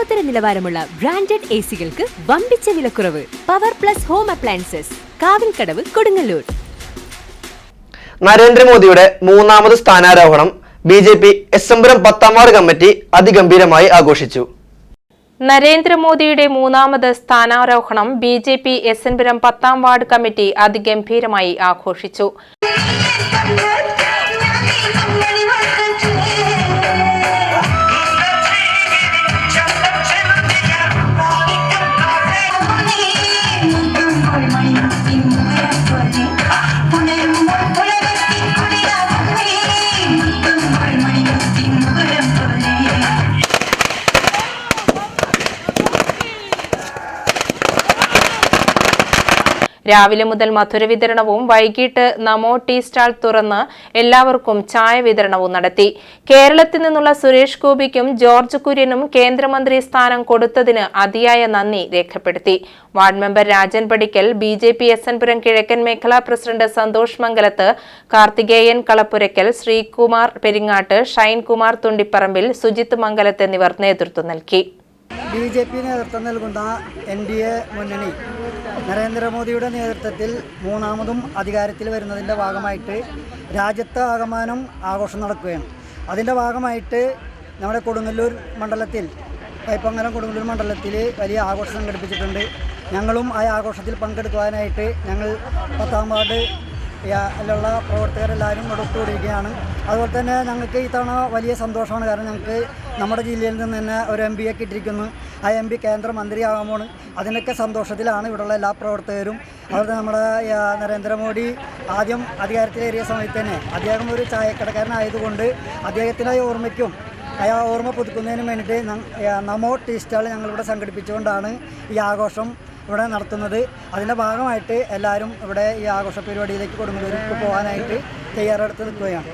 ലോകോത്തര നിലവാരമുള്ള branded A സികൾക്ക് വമ്പിച്ച വിലക്കുറവ്. Power plus home appliances Kavilkadavu Kodungallur. നരേന്ദ്രമോദിയുടെ മൂന്നാമത് സ്ഥാനാരോഹണം ബി ജെ പി എസ്എംപുരം പത്താം വാർഡ് കമ്മിറ്റി അതിഗംഭീരമായി ആഘോഷിച്ചു. നരേന്ദ്രമോദിയുടെ മൂന്നാമത് സ്ഥാനാരോഹണം ബി ജെ പി എസ് എൻപുരം പത്താം വാർഡ് കമ്മിറ്റി അതിഗംഭീരമായി ആഘോഷിച്ചു. Sim. രാവിലെ മുതൽ മധുര വിതരണവും വൈകിട്ട് നമോ ടീ സ്റ്റാൾ തുറന്ന് എല്ലാവർക്കും ചായ വിതരണവും നടത്തി. കേരളത്തിൽ നിന്നുള്ള സുരേഷ് ഗോപിക്കും ജോർജ് കുര്യനും കേന്ദ്രമന്ത്രി സ്ഥാനം കൊടുത്തതിന് അതിയായ നന്ദി രേഖപ്പെടുത്തി. Ward member Rajan Padikkal B J P S എൻപുരം കിഴക്കൻ മേഖലാ പ്രസിഡന്റ് സന്തോഷ് മംഗലത്ത് കാർത്തികേയൻ കളപ്പുരയ്ക്കൽ ശ്രീകുമാർ പെരിങ്ങാട്ട് ഷൈൻകുമാർ തുണ്ടിപ്പറമ്പിൽ സുജിത് മംഗലത്ത് എന്നിവർ നേതൃത്വം നൽകി. ബി ജെ പി നേതൃത്വം നൽകുന്ന എൻ ഡി എ മുന്നണി നരേന്ദ്രമോദിയുടെ നേതൃത്വത്തിൽ മൂന്നാമതും അധികാരത്തിൽ വരുന്നതിന്റെ ഭാഗമായിട്ട് രാജ്യത്ത് ആകമാനം ആഘോഷം നടക്കുകയാണ്. അതിന്റെ ഭാഗമായിട്ട് നമ്മുടെ കൊടുങ്ങല്ലൂർ മണ്ഡലത്തിൽ കൈപ്പങ്ങലം കൊടുങ്ങല്ലൂർ മണ്ഡലത്തിൽ വലിയ ആഘോഷം സംഘടിപ്പിച്ചിട്ടുണ്ട്. ഞങ്ങളും ആ ആഘോഷത്തിൽ പങ്കെടുക്കുവാനായിട്ട് ഞങ്ങൾ പത്താം വാർഡ് ിലുള്ള പ്രവർത്തകരെല്ലാവരും ഇവിടെ ഒത്തുകൂടിയിരിക്കുകയാണ് അതുപോലെ തന്നെ ഞങ്ങൾക്ക് ഇത്തവണ വലിയ സന്തോഷമാണ്. കാരണം ഞങ്ങൾക്ക് നമ്മുടെ ജില്ലയിൽ നിന്ന് തന്നെ ഒരു എം പിയെ കിട്ടിയിരിക്കുന്നു. ആ എം പി കേന്ദ്രമന്ത്രിയാകുമ്പോൾ അതിനൊക്കെ സന്തോഷത്തിലാണ് ഇവിടെയുള്ള എല്ലാ പ്രവർത്തകരും. അതുപോലെ നമ്മുടെ നരേന്ദ്രമോദി ആദ്യം അധികാരത്തിലേറിയ സമയത്ത് തന്നെ അദ്ദേഹം ഒരു ചായക്കടക്കാരനായതുകൊണ്ട് അദ്ദേഹത്തിന്റെ ഓർമ്മയ്ക്കും ആ ഓർമ്മ പുതുക്കുന്നതിന് വേണ്ടിയിട്ട് നമോ ടീ സ്റ്റാൾ ഞങ്ങളിവിടെ സംഘടിപ്പിച്ചുകൊണ്ടാണ് ഈ ആഘോഷം ഇവിടെ നടത്തുന്നത്. അതിന്റെ ഭാഗമായിട്ട് എല്ലാവരും ഇവിടെ ഈ ആഘോഷ പരിപാടിയിലേക്ക് കൊടുങ്ങല്ലൂർക്ക് പോകാനായിട്ട് തയ്യാറെടുത്ത് നിൽക്കുകയാണ്.